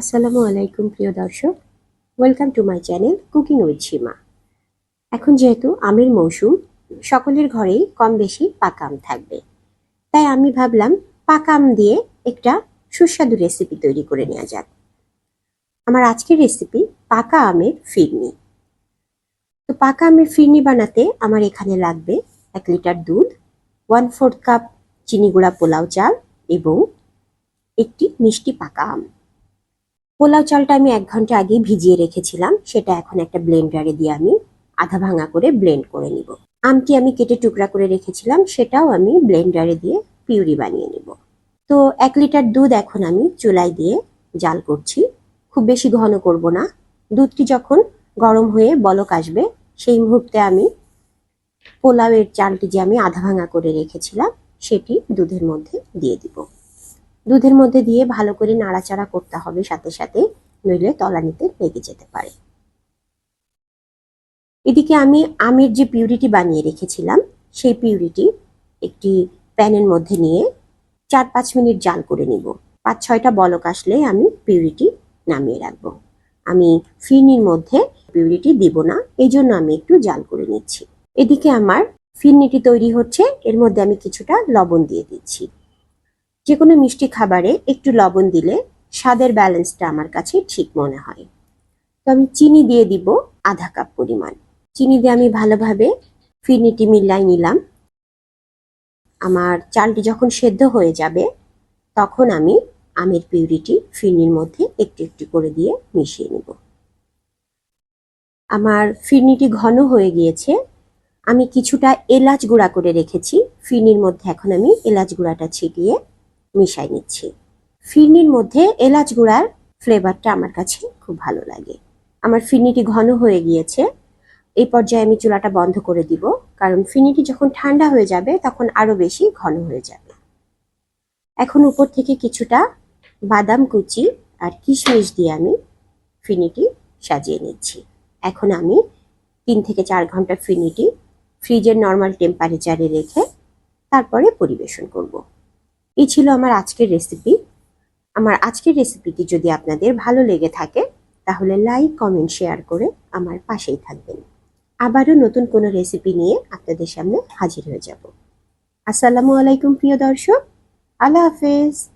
আসসালামু আলাইকুম, প্রিয় দর্শক। Welcome to my channel cooking with Seema এখন যেহেতু আমের মৌসুম, সকলের ঘরেই কম বেশি পাকা আম থাকবে। তাই আমি ভাবলাম পাকা আম দিয়ে একটা সুস্বাদু রেসিপি তৈরি করে নেওয়া যাক। আমার আজকের রেসিপি পাকা আমের ফিরনি। তো পাকা আমের ফিরনি বানাতে আমার এখানে লাগবে এক লিটার দুধ ওয়ান ফোর্থ কাপ চিনি গুঁড়া পোলাও চাল এবং একটি মিষ্টি পাকা আম। পোলাও চালটা আমি এক ঘণ্টা আগে ভিজিয়ে রেখেছিলাম, সেটা এখন একটা ব্লেন্ডারে দিয়ে আমি আধা ভাঙা করে ব্লেন্ড করে নিব। আমটি আমি কেটে টুকরা করে রেখেছিলাম, সেটাও আমি ব্লেন্ডারে দিয়ে পিউরি বানিয়ে নিব। তো এক লিটার দুধ এখন আমি চুলাই দিয়ে জাল করছি। খুব বেশি ঘন করব না। দুধটি যখন গরম হয়ে বলক আসবে, সেই মুহূর্তে আমি পোলাওয়ের চালটি যে আমি আধা ভাঙা করে রেখেছিলাম, সেটি দুধের মধ্যে দিয়ে দিব। দুধের মধ্যে দিয়ে ভালো করে নাড়াচাড়া করতে হবে সাথে সাথে, নইলে তলানিতে লেগে যেতে পারে। এদিকে আমি আমের যে পিউরিটি বানিয়ে রেখেছিলাম, সেই পিউরিটি একটি প্যানের মধ্যে নিয়ে চার পাঁচ মিনিট জাল করে নিব। পাঁচ ছয়টা বলক আসলে আমি পিউরিটি নামিয়ে রাখব। আমি ফিরনির মধ্যে পিউরিটি দিব না এই জন্য আমি একটু জাল করে নিচ্ছি। এদিকে আমার ফিরনিটি তৈরি হচ্ছে, এর মধ্যে আমি কিছুটা লবণ দিয়ে দিচ্ছি। যে কোনো মিষ্টি খাবারে একটু লবণ দিলে স্বাদের ব্যালেন্সটা আমার কাছে ঠিক মনে হয়। তো আমি চিনি দিয়ে দিব আধা কাপ পরিমাণ। চিনি দিয়ে আমি ভালোভাবে ফিরনিটি মিলাই নিলাম। আমার চালটি যখন সেদ্ধ হয়ে যাবে, তখন আমি আমের পিউরিটি ফিরনির মধ্যে একটু একটু করে দিয়ে মিশিয়ে নিব। আমার ফিরনিটি ঘন হয়ে গিয়েছে। আমি কিছুটা এলাচ গুঁড়া করে রেখেছি। ফিরনির মধ্যে এখন আমি এলাচ গুঁড়াটা ছিটিয়ে মিশাই নিচ্ছি। ফিরনির মধ্যে এলাচ গুঁড়ার ফ্লেভারটা আমার কাছে খুব ভালো লাগে। আমার ফিরনিটি ঘন হয়ে গিয়েছে। এই পর্যায়ে আমি চুলাটা বন্ধ করে দিব, কারণ ফিনিটি যখন ঠান্ডা হয়ে যাবে, তখন আরও বেশি ঘন হয়ে যাবে। এখন উপর থেকে কিছুটা বাদাম কুচি আর কিশমিশ দিয়ে আমি ফিনিটি সাজিয়ে নিচ্ছি। এখন আমি তিন থেকে চার ঘণ্টা ফিনিটি ফ্রিজের নর্মাল টেম্পারেচারে রেখে তারপরে পরিবেশন করব। এই ছিল আমার আজকের রেসিপি আমার আজকের রেসিপিটি যদি আপনাদের ভালো লেগে থাকে, তাহলে লাইক কমেন্ট শেয়ার করে আমার পাশেই থাকবেন। আবারও নতুন কোনো রেসিপি নিয়ে আপনাদের সামনে হাজির হয়ে যাব। আসসালামু আলাইকুম প্রিয় দর্শক। আল্লাহ হাফেজ।